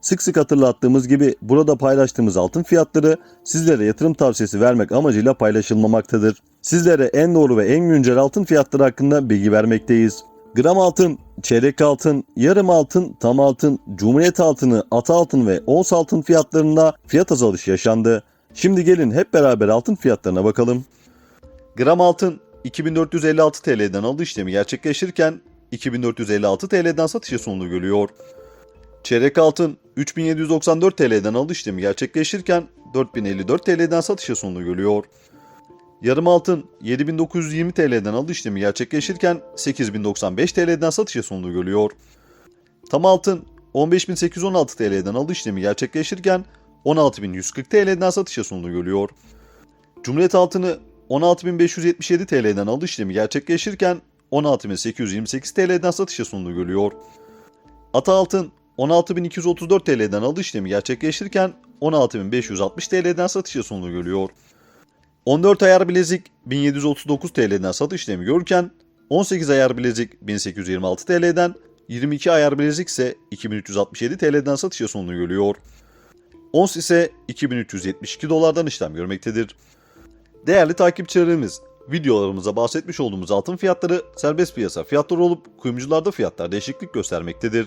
Sık sık hatırlattığımız gibi burada paylaştığımız altın fiyatları sizlere yatırım tavsiyesi vermek amacıyla paylaşılmamaktadır. Sizlere en doğru ve en güncel altın fiyatları hakkında bilgi vermekteyiz. Gram altın, çeyrek altın, yarım altın, tam altın, cumhuriyet altını, ata altın ve ons altın fiyatlarında fiyat azalışı yaşandı. Şimdi gelin hep beraber altın fiyatlarına bakalım. Gram altın 2456 TL'den alış işlemi gerçekleşirken 2456 TL'den satışa sonunu görüyor. Çeyrek altın 3794 TL'den alış işlemi gerçekleşirken 4054 TL'den satışa sonunu görüyor. Yarım altın 7920 TL'den alış işlemi gerçekleşirken 8095 TL'den satışa sonunu görüyor. Tam altın 15816 TL'den alış işlemi gerçekleşirken 16140 TL'den satışa sonunu görüyor. Cumhuriyet altını 16577 TL'den alış işlemi gerçekleşirken 16828 TL'den satışa sonunu görüyor. Ata altın 16234 TL'den alış işlemi gerçekleşirken 16560 TL'den satışa sonunu görüyor. 14 ayar bilezik 1739 TL'den satış işlemi görürken 18 ayar bilezik 1826 TL'den 22 ayar bilezik ise 2367 TL'den satışa sonunu görüyor. Ons ise 2372 dolardan işlem görmektedir. Değerli takipçilerimiz, videolarımıza bahsetmiş olduğumuz altın fiyatları serbest piyasa fiyatları olup kuyumcularda fiyatlar değişiklik göstermektedir.